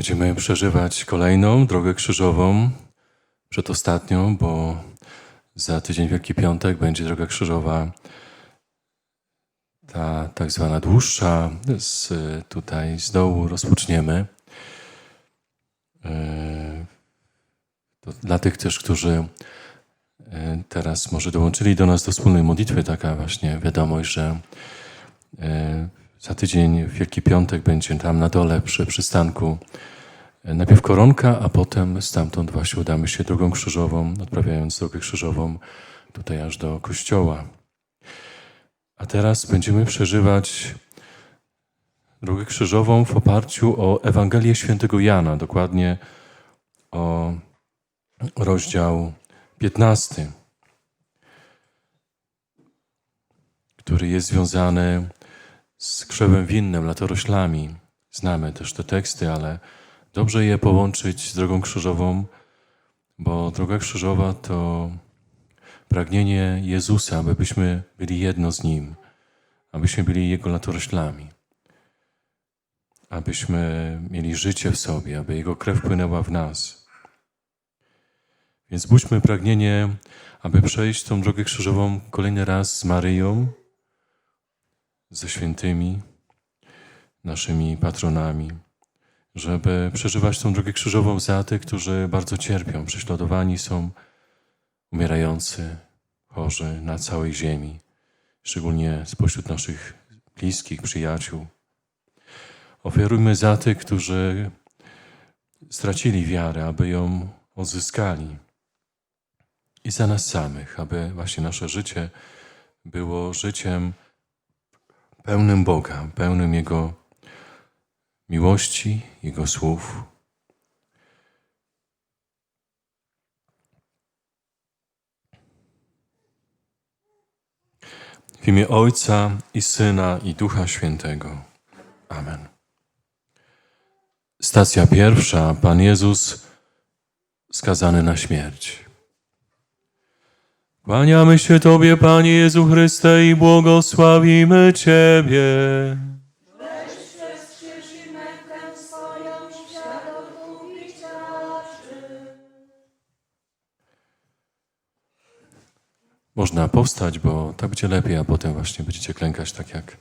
Będziemy przeżywać kolejną drogę krzyżową, przedostatnią, bo za tydzień Wielki Piątek będzie droga krzyżowa, ta tak zwana dłuższa, z, tutaj z dołu rozpoczniemy. E, dla tych też, którzy e, teraz może dołączyli do nas do wspólnej modlitwy, taka właśnie wiadomość, że e, za tydzień Wielki Piątek będzie tam na dole przy przystanku najpierw koronka, a potem stamtąd właśnie udamy się drogą krzyżową, odprawiając drogę krzyżową tutaj aż do kościoła. A teraz będziemy przeżywać drogę krzyżową w oparciu o Ewangelię Świętego Jana, dokładnie o rozdział 15, który jest związany z krzewem winnym, latoroślami. Znamy też te teksty, ale dobrze je połączyć z drogą krzyżową, bo droga krzyżowa to pragnienie Jezusa, abyśmy byli jedno z Nim, abyśmy byli Jego latoroślami, abyśmy mieli życie w sobie, aby Jego krew płynęła w nas. Więc budźmy pragnienie, aby przejść tą drogę krzyżową kolejny raz z Maryją, ze świętymi, naszymi patronami, żeby przeżywać tą drogę krzyżową za tych, którzy bardzo cierpią, prześladowani są, umierający, chorzy na całej ziemi, szczególnie spośród naszych bliskich, przyjaciół. Ofiarujmy za tych, którzy stracili wiarę, aby ją odzyskali. I za nas samych, aby właśnie nasze życie było życiem pełnym Boga, pełnym Jego miłości, Jego słów. W imię Ojca i Syna i Ducha Świętego. Amen. Stacja pierwsza. Pan Jezus skazany na śmierć. Kłaniamy się Tobie, Panie Jezu Chryste, i błogosławimy Ciebie. Można powstać, bo tak będzie lepiej, a potem właśnie będziecie klękać tak jak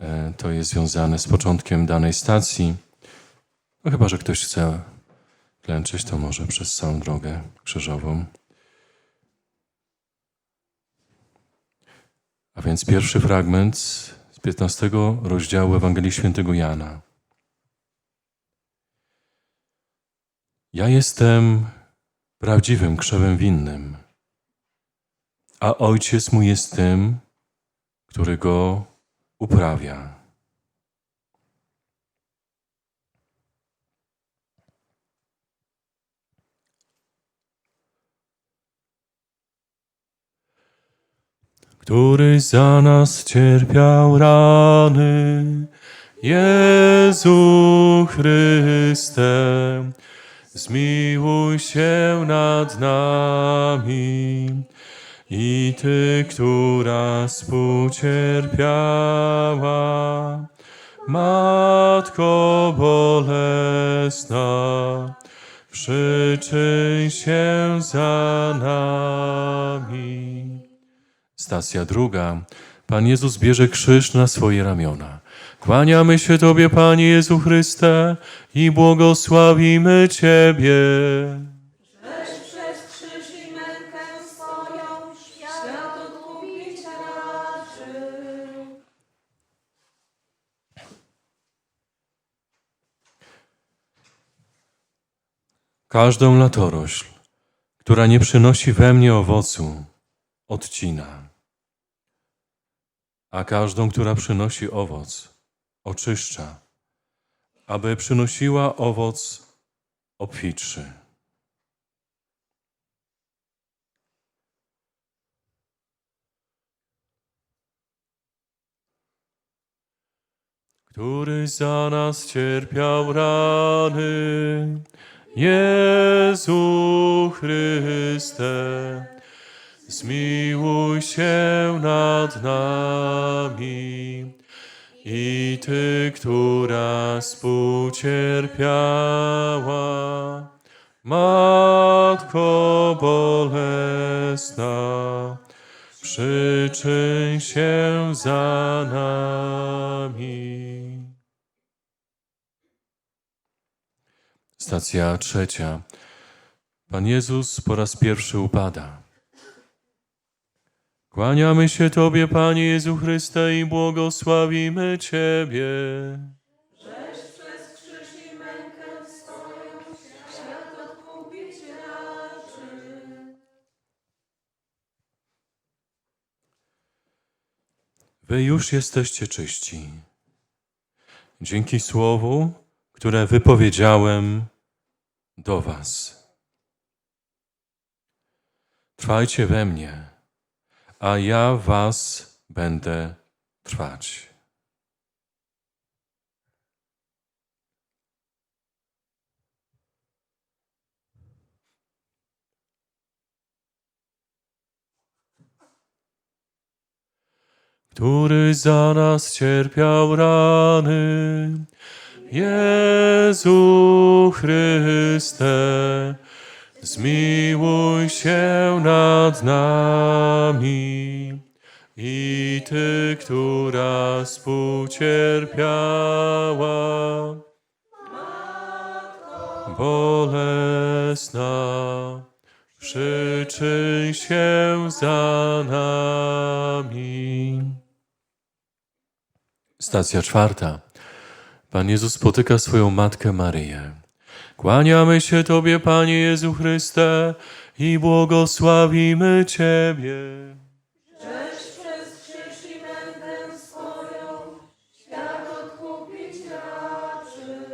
e, to jest związane z początkiem danej stacji. No chyba, że ktoś chce klęczyć, to może przez całą drogę krzyżową. A więc pierwszy fragment z 15 rozdziału Ewangelii Świętego Jana. Ja jestem prawdziwym krzewem winnym, a ojciec mój jest tym, który go uprawia. Który za nas cierpiał rany. Jezu Chryste, zmiłuj się nad nami. I Ty, która współcierpiała, Matko bolesna, przyczyń się za nami. Stacja druga. Pan Jezus bierze krzyż na swoje ramiona. Kłaniamy się Tobie, Panie Jezu Chryste, i błogosławimy Ciebie. Każdą latorośl, która nie przynosi we mnie owocu, odcina, a każdą, która przynosi owoc, oczyszcza, aby przynosiła owoc obfitszy. Który za nas cierpiał rany, Jezu Chryste, zmiłuj się nad nami. i Ty, która współcierpiała, Matko bolesna, przyczyń się za nami. Stacja trzecia. Pan Jezus po raz pierwszy upada. Kłaniamy się Tobie, Panie Jezu Chryste, i błogosławimy Ciebie. Przez krzyż i mękę swoją świat odkupić raczy. Wy już jesteście czyści. Dzięki słowu, które wypowiedziałem do Was. Trwajcie we mnie, a ja Was będę trwać. który za nas cierpiał rany. Jezu Chryste, zmiłuj się nad nami. I Ty, która współcierpiała, bolesna, przyczyń się za nami. Stacja czwarta. Pan Jezus spotyka swoją matkę Maryję. Kłaniamy się Tobie, Panie Jezu Chryste, i błogosławimy Ciebie. Żeś przez krzyż i mękę swoją świat odkupić raczy.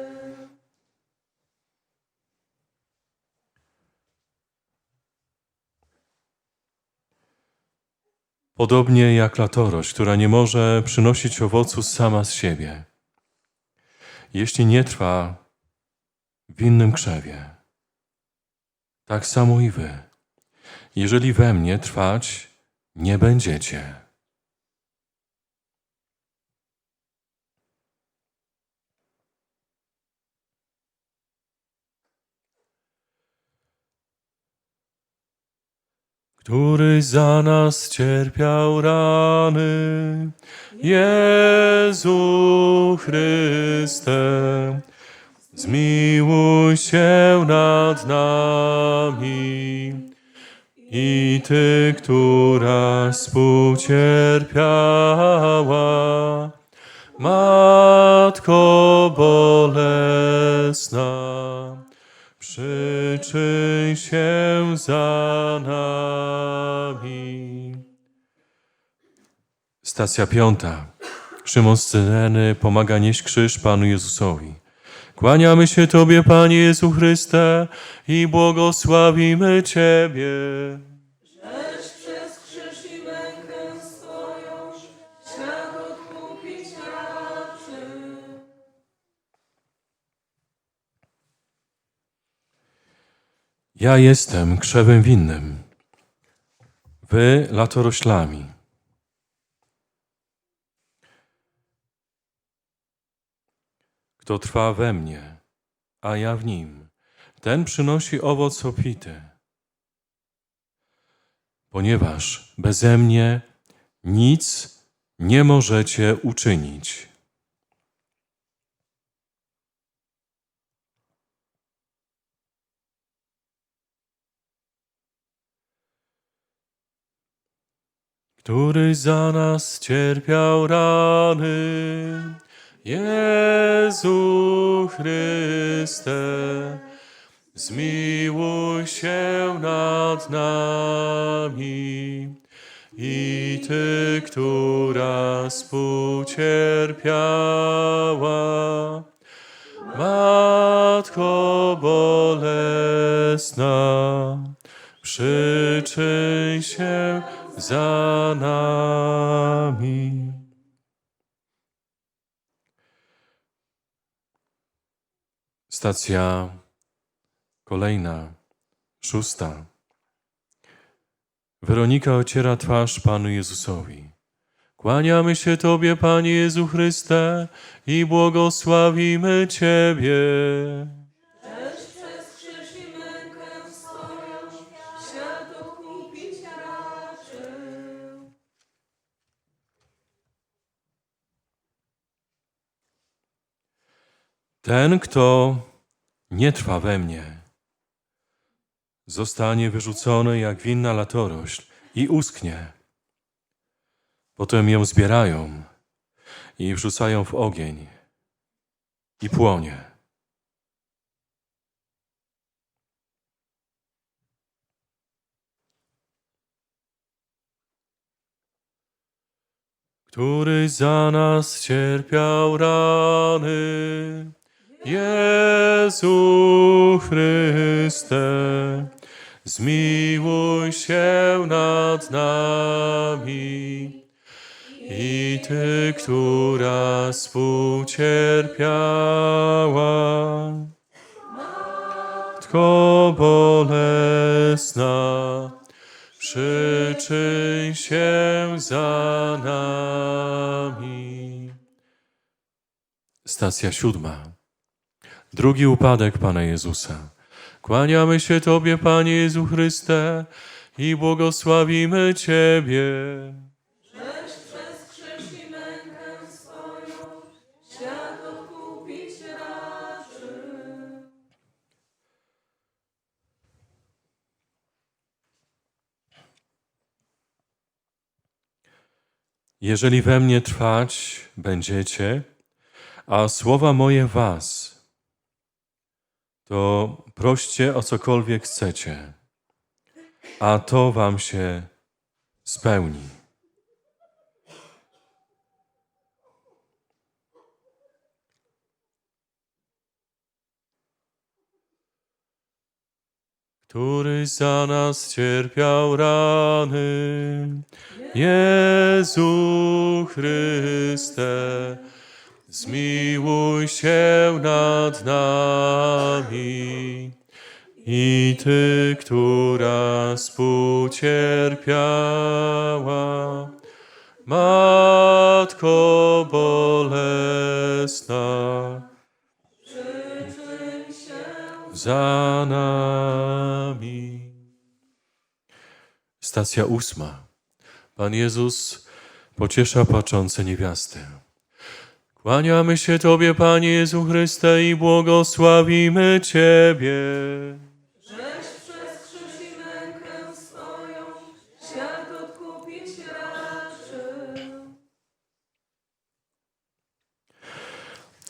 Podobnie jak latorość, która nie może przynosić owocu sama z siebie, jeśli nie trwa w innym krzewie. Tak samo i wy. Jeżeli we mnie trwać nie będziecie. który za nas cierpiał rany. Jezu Chryste, zmiłuj się nad nami. I Ty, która współcierpiała, Matko bolesna, przyczyń się za nami. Stacja piąta. Szymon z Cyreny pomaga nieść krzyż Panu Jezusowi. Kłaniamy się Tobie, Panie Jezu Chryste, i błogosławimy Ciebie. Przez krzyż i mękę swoją świat odkupić raczy. Ja jestem krzewem winnym, wy latoroślami. Kto trwa we mnie, a ja w nim, ten przynosi owoc obfity. Ponieważ beze mnie nic nie możecie uczynić. który za nas cierpiał rany. Jezu Chryste, zmiłuj się nad nami. I Ty, która współcierpiała, Matko bolesna, przyczyń się za nami. Stacja kolejna, szósta. Weronika ociera twarz Panu Jezusowi. Kłaniamy się Tobie, Panie Jezu Chryste, i błogosławimy Ciebie. Ten, kto nie trwa we mnie, zostanie wyrzucony jak winna latorośl i usknie. Potem ją zbierają i wrzucają w ogień i płonie. Który za nas cierpiał rany, Jezu Chryste, zmiłuj się nad nami. I Ty, która współcierpiała, Matko bolesna, przyczyń się za nami. Stacja siódma. Drugi upadek Pana Jezusa. Kłaniamy się Tobie, Panie Jezu Chryste, i błogosławimy Ciebie. Jeżeli we mnie trwać będziecie, a słowa moje was, to proście o cokolwiek chcecie, a to wam się spełni. Który za nas cierpiał rany, Jezu Chryste, zmiłuj się nad nami. I Ty, która współcierpiała, Matko bolesna, się za nami. Stacja ósma. Pan Jezus pociesza płaczące niewiasty. Kłaniamy się Tobie, Panie Jezu Chryste, i błogosławimy Ciebie.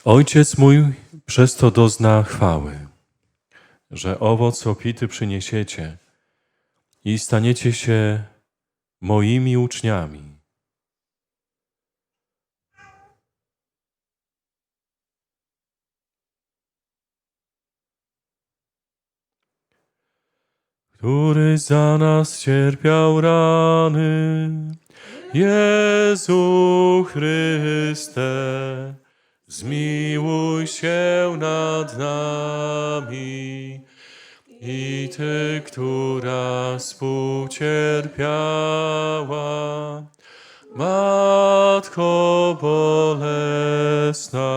Ojciec mój przez to dozna chwały, że owoc opity przyniesiecie i staniecie się moimi uczniami. Który za nas cierpiał rany, Jezu Chryste, zmiłuj się nad nami. I Ty, która współcierpiała, Matko bolesna.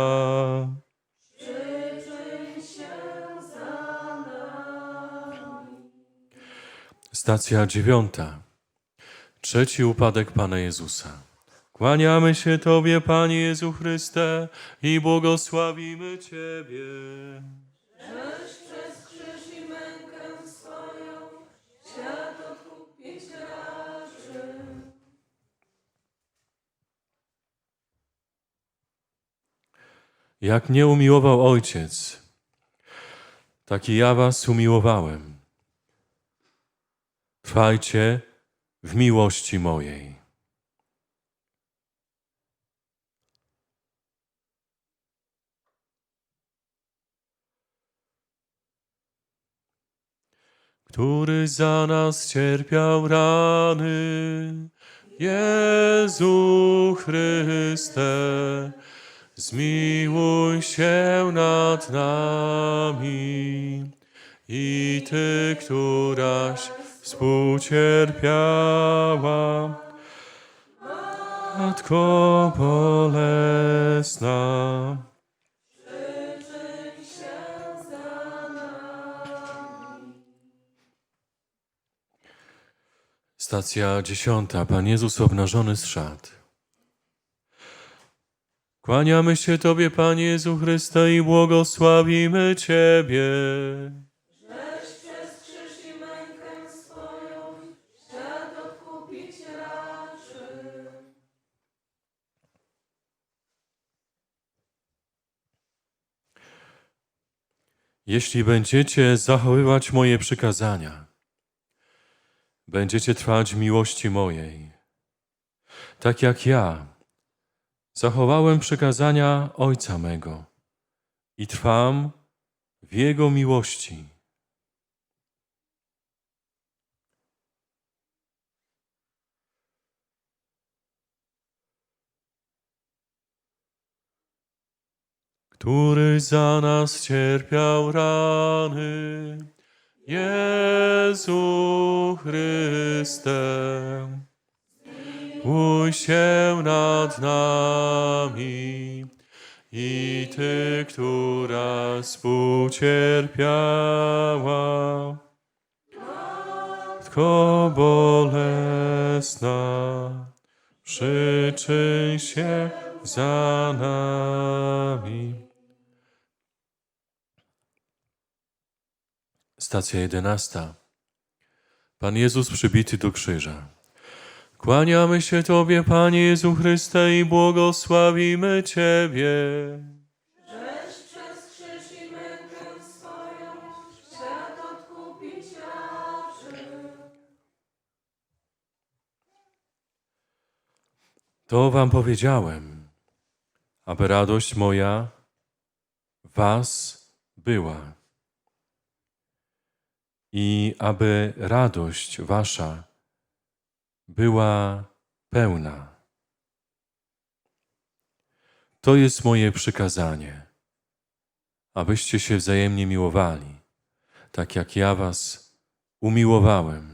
Stacja dziewiąta. Trzeci upadek Pana Jezusa. Kłaniamy się Tobie, Panie Jezu Chryste, i błogosławimy Ciebie. Żeś przez krzyż i mękę swoją świat odkupić raczył. Jak mnie umiłował Ojciec, tak i ja Was umiłowałem. Trwajcie w miłości mojej. Który za nas cierpiał rany, Jezu Chryste, zmiłuj się nad nami. I Ty, któraś współcierpiała, Matko bolesna, Stacja dziesiąta. Pan Jezus obnażony z szat. Kłaniamy się Tobie, Panie Jezu Chryste, i błogosławimy Ciebie. Jeśli będziecie zachowywać moje przykazania, będziecie trwać miłości mojej, tak jak ja zachowałem przykazania Ojca mego i trwam w Jego miłości. Który za nas cierpiał rany. Jezu Chryste, mój się nad nami i Ty, która współcierpiała. Matko bolesna, przyczyń się za nami. Stacja jedenasta. Pan Jezus przybity do krzyża. Kłaniamy się Tobie, Panie Jezu Chryste, i błogosławimy Ciebie. To Wam powiedziałem, aby radość moja Was była i aby radość Wasza była pełna. To jest moje przykazanie, abyście się wzajemnie miłowali, tak jak ja Was umiłowałem.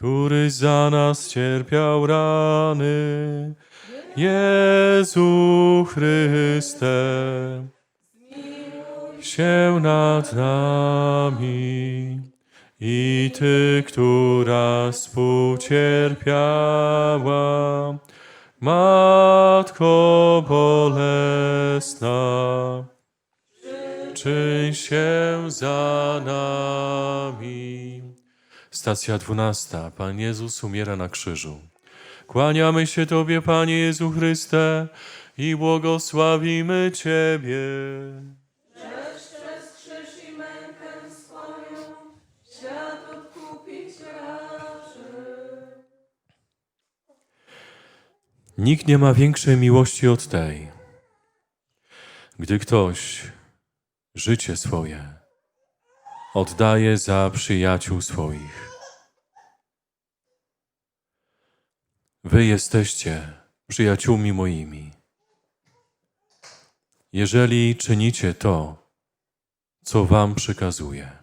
Który za nas cierpiał rany. Jezu Chryste, się nad nami i Ty, która współcierpiała, Matko bolesna, czyń się za nami. Stacja dwunasta. Pan Jezus umiera na krzyżu. Kłaniamy się Tobie, Panie Jezu Chryste, i błogosławimy Ciebie. Nikt nie ma większej miłości od tej, gdy ktoś życie swoje oddaje za przyjaciół swoich. Wy jesteście przyjaciółmi moimi, jeżeli czynicie to, co wam przykazuję.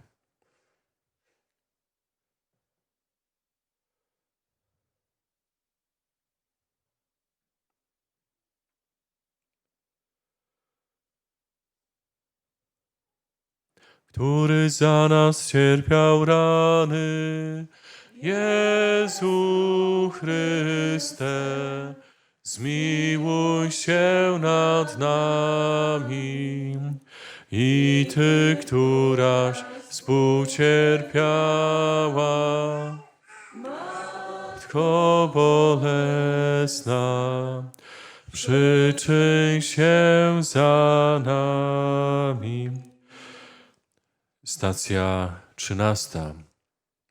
który za nas cierpiał rany. Jezu Chryste, zmiłuj się nad nami. I Ty, któraś współcierpiała, Matko bolesna, przyczyń się za nami. Stacja trzynasta.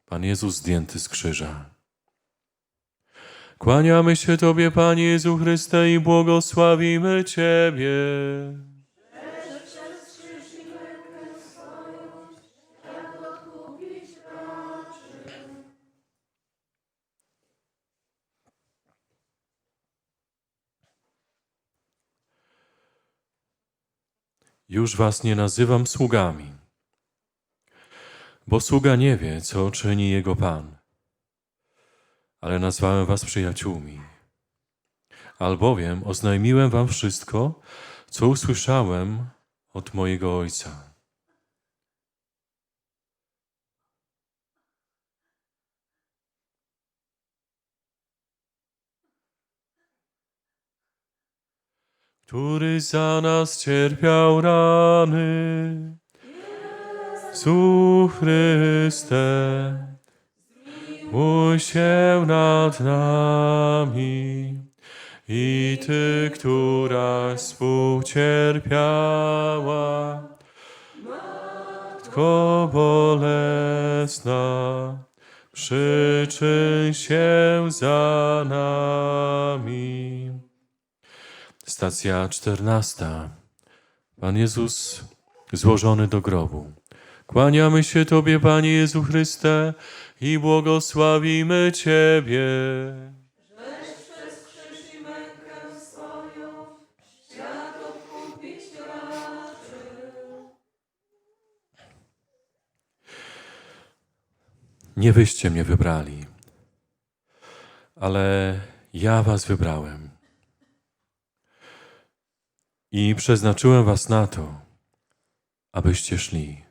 Pan Jezus zdjęty z krzyża. Kłaniamy się Tobie, Panie Jezu Chryste, i błogosławimy Ciebie. Już was nie nazywam sługami bo sługa nie wie, co czyni jego Pan, ale nazwałem was przyjaciółmi, albowiem oznajmiłem wam wszystko, co usłyszałem od mojego Ojca. który za nas cierpiał rany. Zu Chryste, mój się nad nami i Ty, która współcierpiała, Matko bolesna, przyczyn się za nami. Stacja czternasta. Pan Jezus złożony do grobu. Kłaniamy się Tobie, Panie Jezu Chryste, i błogosławimy Ciebie. Nie wyście mnie wybrali, ale ja Was wybrałem. I przeznaczyłem Was na to, abyście szli.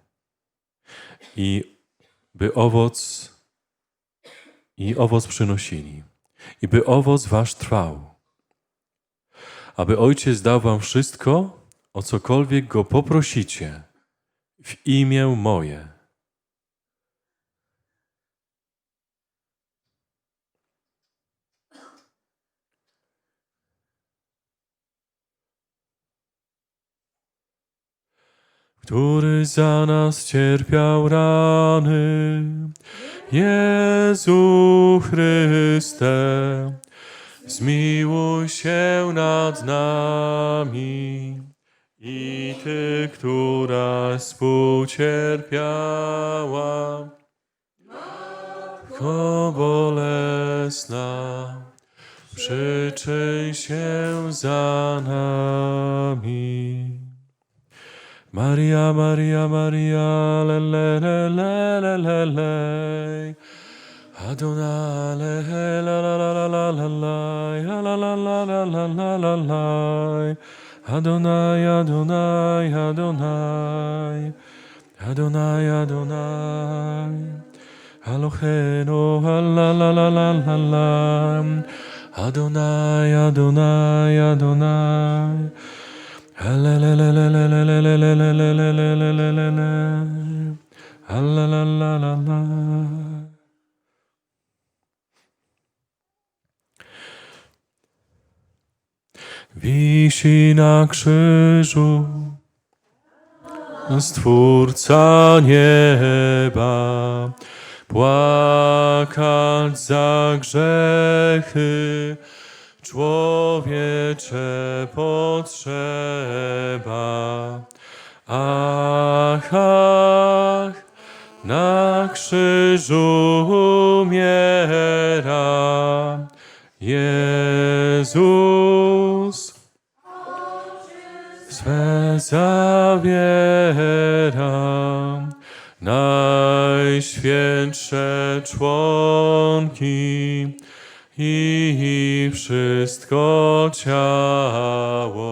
I by owoc, i owoc przynosili. I by owoc Wasz trwał. Aby Ojciec dał Wam wszystko, o cokolwiek Go poprosicie, w imię moje. Który za nas cierpiał rany. Jezu Chryste, zmiłuj się nad nami. I Ty, która współcierpiała, Matko bolesna, przyczyn się za nami. Maria, Maria, Maria, le, le, le, le, le, le, le. Adonai, la, la, la, la, la, la, la, la, la, la, la, la, la, la, la. Adonai, Adonai, Adonai, Adonai, Adonai. Eloheinu, la, la, la, la, la, la. Adonai, Adonai, Adonai. Wisi na krzyżu Stwórca nieba, płakać za grzechy człowiecze potrzeba. Ach, ach, na krzyżu umiera Jezus. Swe zawiera najświętsze członki i wszystko ciało.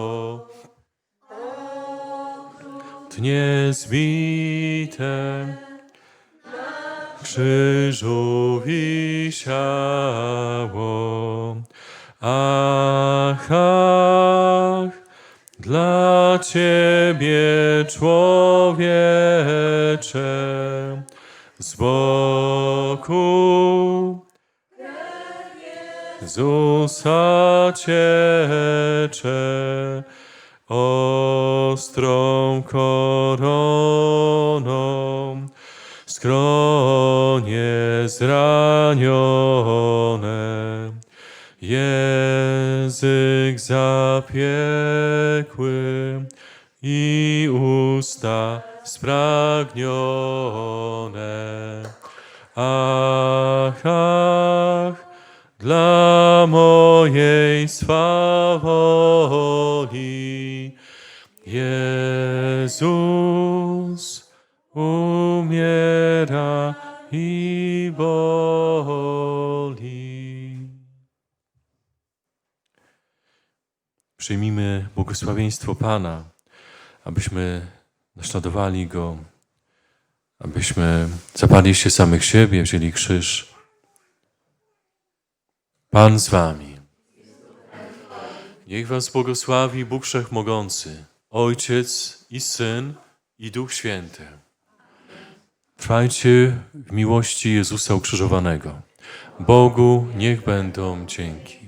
Tnie zbite krzyżu wisiało. Ach, ach, dla Ciebie człowiecze z boku Jezusa ciecze ostrą koroną skronie zranione język zapiekły i usta spragnione. Ach, ach, dla Twojej swawoli. Jezus umiera i boli. Przyjmijmy błogosławieństwo Pana, abyśmy naśladowali Go, abyśmy zaparli się samych siebie, wzięli krzyż. Pan z Wami. Niech Was błogosławi Bóg Wszechmogący, Ojciec i Syn i Duch Święty. Trwajcie w miłości Jezusa ukrzyżowanego. Bogu niech będą dzięki.